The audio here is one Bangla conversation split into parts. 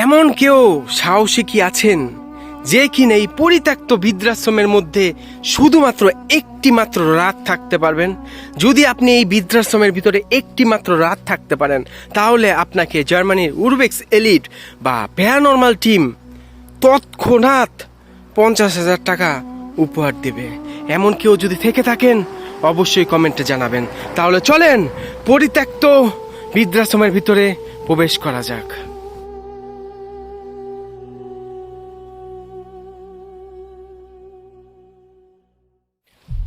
এমন কেউ সাহসী কি আছেন যে কিনা এই পরিত্যক্ত বৃদ্ধাশ্রমের মধ্যে শুধুমাত্র একটি মাত্র রাত থাকতে পারবেন? যদি আপনি এই বৃদ্ধাশ্রমের ভিতরে একটি মাত্র রাত থাকতে পারেন, তাহলে আপনাকে জার্মানির উরবেক্স এলিট বা প্যারানর্মাল টিম তৎক্ষণাৎ পঞ্চাশ হাজার টাকা উপহার দেবে। এমন কেউ যদি থেকে থাকেন, অবশ্যই কমেন্টে জানাবেন। তাহলে চলেন, পরিত্যক্ত বৃদ্ধাশ্রমের ভিতরে প্রবেশ করা যাক।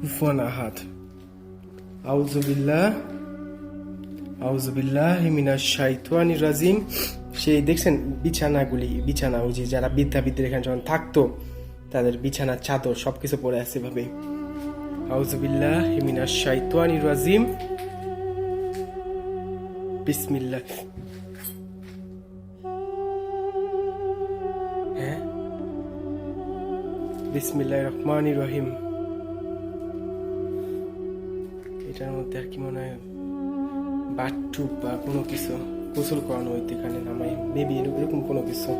কুফুয়ান আহাদ। আউজুবিল্লাহ আউজুবিল্লাহ মিনাশ শাইতানির রাজিম। সেই দেখছেন বিছানাগুলি, বিছানা, ওই যে যারা বিদ্যাবিদ্যের এখানে যখন থাকতো, তাদের বিছানা, চাদর, সবকিছু পড়ে আছে ভাবে আউজুবিল্লাহ মিনাশ শাইতানির রাজিম। বিসমিল্লাহ। হ্যাঁ? বিসমিল্লাহ রহমানির রহিম। এটার মধ্যে আর কি মনে হয় বাথটুব বা কোনো কিছু গোসল করানো হইতে এখানে নামাই মেবি এরকম কোনো কিছু।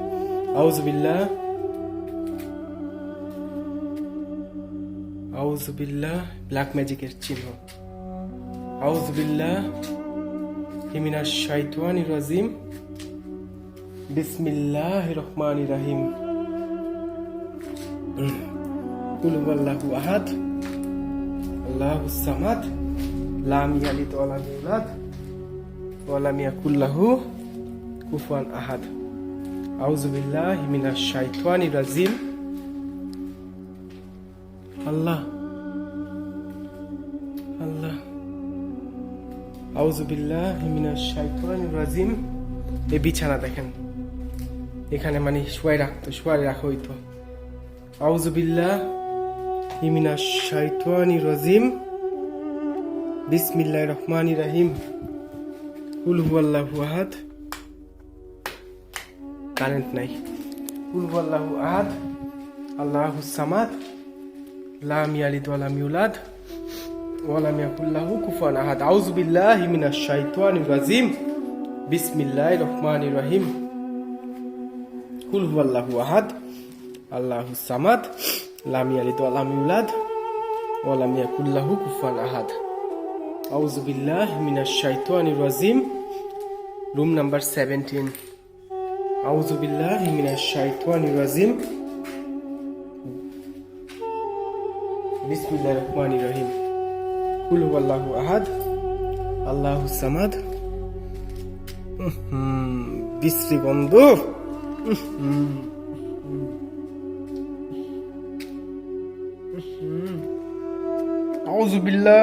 আউজবিল্লাহ ব্ল্যাক ম্যাজিকের চিহ্ন। হিমিনার শাইতানির রাজিম। বিসমিল্লাহ রহমান রাহিম। কুল আল্লাহু আহাদ। আল্লাহু সামাদ। লাম ইয়ালিদ ওয়া লাম ইউলাদ ওয়া লাম ইয়াকুল লাহু কুফুয়ান আহাদ আউযু বিল্লাহি মিনাশ শাইতানির রাজিম আল্লাহ আল্লাহ আউযু বিল্লাহি মিনাশ শাইতানির রাজিম এই বিছানা দেখেন। এখানে মানে শুয়াই রাখতো শুয়াই রাখা হইতো। আউযু বিল্লাহি মিনাশ শাইতানির রাজিম বিসমিল্লাহ রহমান রাহিম কুল হুয়াল্লাহু আহাদ কারেন্ট নাই. কুল হুয়াল্লাহু আহাদ আল্লাহু সামাদ লাম ইয়ালিদ ওয়া লাম ইউলাদ ওয়া লাম ইয়াকুল লাহু কুফুয়ান আহাদ আউযু বিল্লাহি মিনাশ শাইতানির রাজিম বিসমিল্লাহির রহমানির রহিম কুল হুয়াল্লাহু আহাদ আল্লাহু সামাদ লাম ইয়ালিদ ওয়া লাম ইউলাদ ওয়া লাম ইয়াকুল লাহু কুফুয়ান আহাদ আউযু বিল্লাহি মিনাশ শাইতানির রাজিম রুম নাম্বার 17 আউযু বিল্লাহি মিনাশ শাইতানির রাজিম বিসমিল্লাহির রহমানির রহিম কুল হুয়াল্লাহু আহাদ আল্লাহু সামাদ বিশ্রী বন্ধ আউযু বিল্লাহ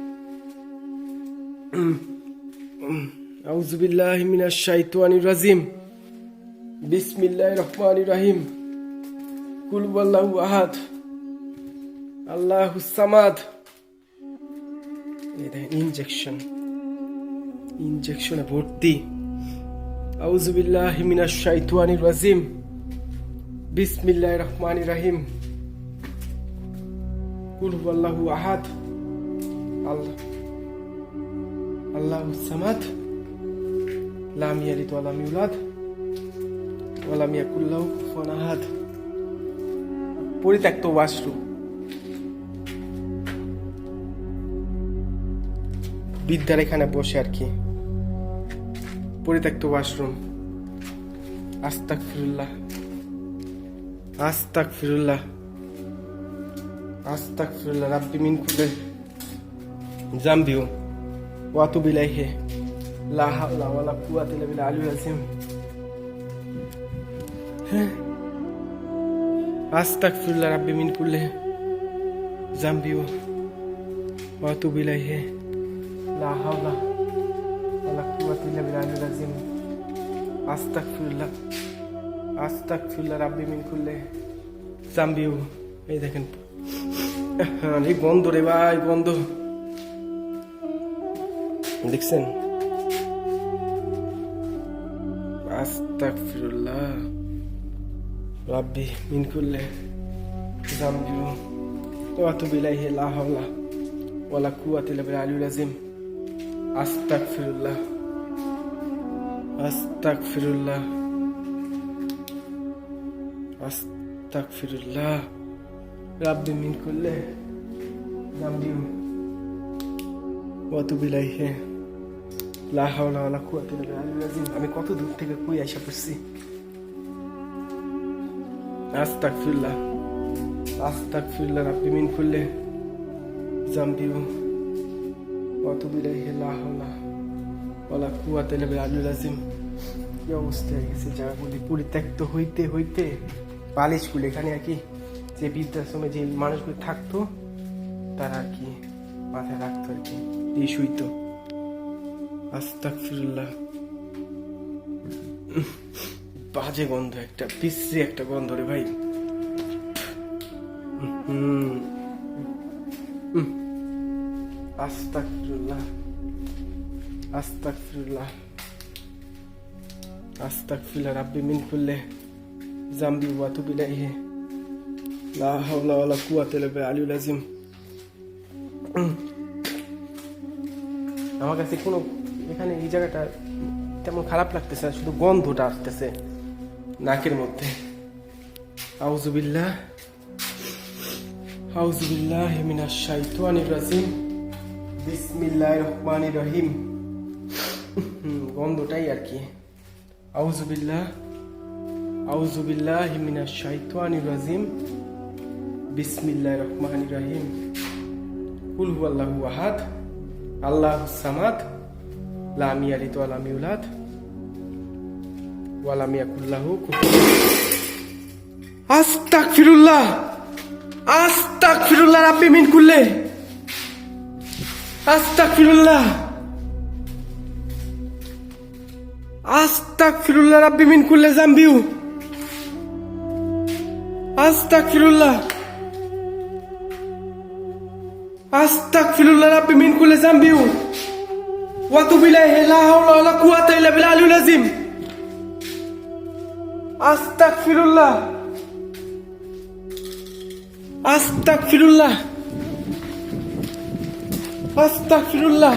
আউজবিল্লাহি মিনাশ শাইতানির রাজিম। বিসমিল্লাহির রহমানির রহিম। কুল আহাদ। আল্লাহু সামাদ। এই দেখেন ইনজেকশন ইনজেকশনে ভর্তি। আউজুবিল্লাহি মিনাশ শাইতানির রাজিম। বিসমিল্লাহির রহমানির আহাদ। আল্লাহ আল্লাহু সামাদ লাম ইয়ালিদ ওয়া লাম ইউলাদ ওয়া লাম ইয়াকুল লাহু কুফুয়ান পরিত্যক্ত ওয়াশরুম। বিদ্যার এখানে বসে আর কি। পরিত্যক্ত ওয়াশরুম। আস্তাক ফিরুল্লাহ আস্তাক ফিরুল্লাহ আস্তাক ফিরুল্লাহ রাব্বি মিন কুলে জাম্বিউ ওয়াতু বিলাইহে, লা হাওলা ওয়ালা কুওয়াতা ইল্লা বিল্লাহ আলিয়্যিল আযীম। আস্তাক ফিরুল্লাহ রাব্বি মিন কুলে জাম্বিউ ওয়াতু বিলাইহে, লা হাওলা ওয়ালা কুওয়াতা ইল্লা বিল্লাহ আলিয়্যিল আযীম। আস্তাগফিরুল্লাহ আস্তাগফিরুল্লাহ রাব্বি মিন কুল্লি জাম্বিউ এই দেখেন। অনেক গন্ধ রে ভাই গন্ধ দেখছেন আস্তাগফিরুল্লাহ। রাব্বি, মিন কুল্লি জাম্বিউ ওয়া তুবু ইলাইহি লা হাওলা ওয়ালা কুওয়াতা ইল্লা বিল্লাহ আলিয়্যিল আযীম। আস্তাগফিরুল্লাহ। আস্তাগফিরুল্লাহ। আস্তাগফিরুল্লাহ। রাব্বি, মিন কুল্লি জামবি ওয়া তুবু ইলাইহি লা হাওলা আমি কত দূর থেকে কই আইসা পড়ছি? আস্তাগফিরুল্লাহ। আস্তাগফিরুল্লাহ রাব্বি মিন কুল্লি জামবি ওয়া তুবু ইলাইহি লা হাওলা ওয়ালা কুয়াতা ইল্লা বিল্লাহিল আযীম। কি অবস্থা হয়ে গেছে জায়গাগুলি পরিত্যক্ত হইতে হইতে পালিশগুলো এখানে আর কি, যে বৃদ্ধাশ্রমে যে মানুষগুলো থাকতো, তারা আর কি মাথায় রাখতো আর কি। দিয়ে শুইতো। আস্তাক ফিরুল্লাহ বাজে গন্ধ, একটা বিশ্রী একটা গন্ধ রে ভাই। হুম। আস্তাক ফিরুল্লাহ আস্তাগফিরুল্লাহ। আস্তাগফিরুল্লাহ রাব্বি মিন কুল্লি জামবি ওয়া তুবু ইলাইহি। লা হাওলা ওয়ালা কুওয়াতা ইল্লা বিল্লাহিল আযীম। আমার কাছে কোনো এখানে এই জায়গাটা তেমন খারাপ লাগতেছে না, শুধু গন্ধটা আসতেছে নাকের মধ্যে। আউযুবিল্লাহ আউযুবিল্লাহ মিনাশ শাইতানির রাজিম। বিসমিল্লাহির রহমানির রহিম। গন্ধটাই আর কি। আউজুবিল্লাহ আউজুবিল্লাহ হিমিনা শাইতানির রাজিম। বিসমিল্লাহ রহমান রহিম। কুল হু আল্লাহু আহাদ, আল্লাহ সামাদ। লামি আলিত আলামি উলাদ ওয়ালামি আকুল্লাহু আস্তাক ফিরুল্লাহ আস্তাক ফিরুল্লাহ রাব্বি মিন কুল্লে আস্তাক ফিরুল্লাহ আস্তাগফিরুল্লাহ রাব্বি মিন কুল্লি জামবিউ আস্তাগফিরুল্লাহ আস্তাগফিরুল্লাহ রাব্বি মিন কুল্লি জামবিউ ওয়া তুবু ইলাইহি লা হাওলা ওয়ালা কুওয়াতা ইল্লা বিল্লাহিল আলিয়্যিল আযীম আস্তাগফিরুল্লাহ আস্তাগফিরুল্লাহ আস্তাগফিরুল্লাহ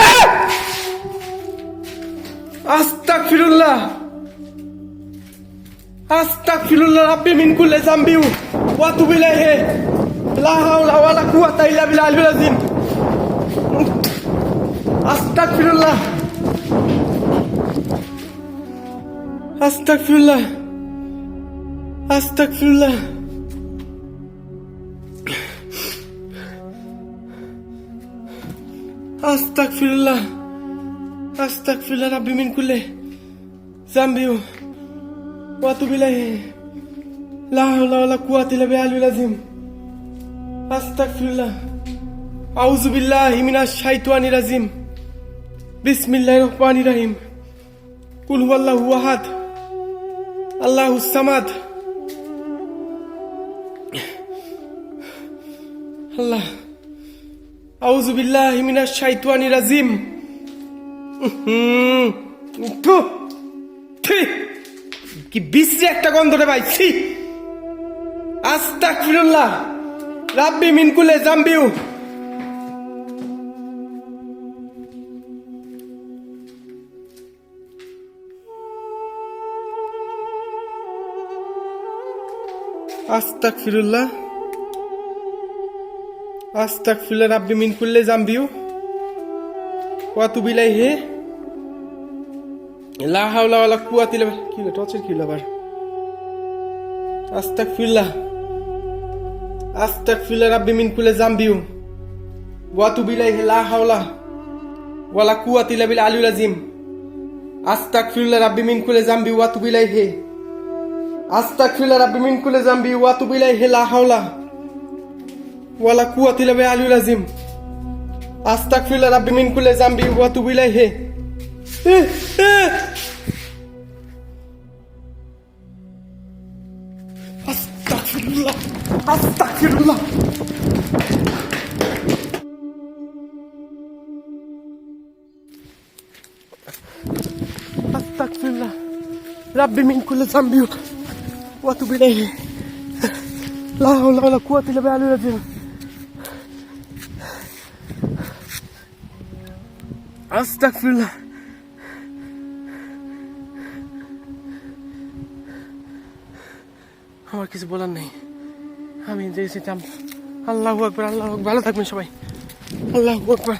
আহ! আস্তাগফিরুল্লাহ আস্তাগফিরুল্লাহ রাব্বি মিন কুল্লি জামবিউ ওয়া তুবু ইলাইহি লা হাওলা ওয়ালা কুওয়াতা ইল্লা বিল্লাহিল আযীম আস্তাগফিরুল্লাহ। আস্তাগফিরুল্লাহ। আস্তাগফিরুল্লাহ। আস্তাগফিরুল্লাহ। আস্তাগফিরুল্লাহ রাব্বি মিন কুল্লি জামবিউ ওয়া তুবু ইলাইহি। লা হাওলা ওয়ালা কুওয়াতা ইল্লা বিল্লাহিল আযীম। আস্তাগফিরুল্লাহ। আউযু বিল্লাহি মিনাশ শাইতানির রাজিম। বিসমিল্লাহির রহমানির রহিম। কুল হুয়াল্লাহু আহাদ। আল্লাহুস সামাদ। আল্লাহ, আউযু বিল্লাহি মিনাশ শাইতানির রাজিম। কি বিশ্রী একটা গন্ধ রে ভাই, ছি। আস্তাগফিরুল্লাহ। রাব্বি মিন কুল্লি জামবিউ আস্তাগফিরুল্লাহ। আস্তাগফিরুল্লাহ রাব্বি মিন কুল্লি জামবিউ। ওয়া তুবু ইলাইহি। লা হাওলা ওয়ালা কুয়াতি ইল্লা কি টর্চের কি আবার? আস্তাগফিরুল্লাহ। আস্তাগফিরুল্লাহ রাব্বি মিন কুল্লি জামবিউ। ওয়া তুবু ইলাইহি, লা হাওলা ওয়ালা কুয়াতি ইল্লা বিল আলিউল আযীম। আস্তাগফিরুল্লাহ রাব্বি মিন কুল্লি জামবি ওয়া তুবু ইলাইহি। আস্তাগফিরুল্লাহ রাব্বি মিন কুল্লি জামবি ওয়া তুবু ইলাইহি লা হাওলা ওয়ালা কুয়াতি ইল্লা বিল আলিউল আযীম আস্তাগফিরুল্লাহ রাব্বি মিন কুল্লি জামবি ওয়া তুবু ইলাইহি। আস্তাগফিরুল্লাহ আস্তাগফিরুল্লাহ আস্তাগফিরুল্লাহ রাব্বি মিন কুল্লি জামবি ওয়া তুবু ইলাইহি লা হাওলা ওয়ালা কুওয়াতা ইল্লা বিল্লাহিল আযীম আস্তাগফিরুল্লাহ আমার কিছু বলার নেই। আমি যে যেতাম আল্লাহ আকবর আল্লাহ আকবর। ভালো থাকবেন সবাই। আল্লাহ আকবর।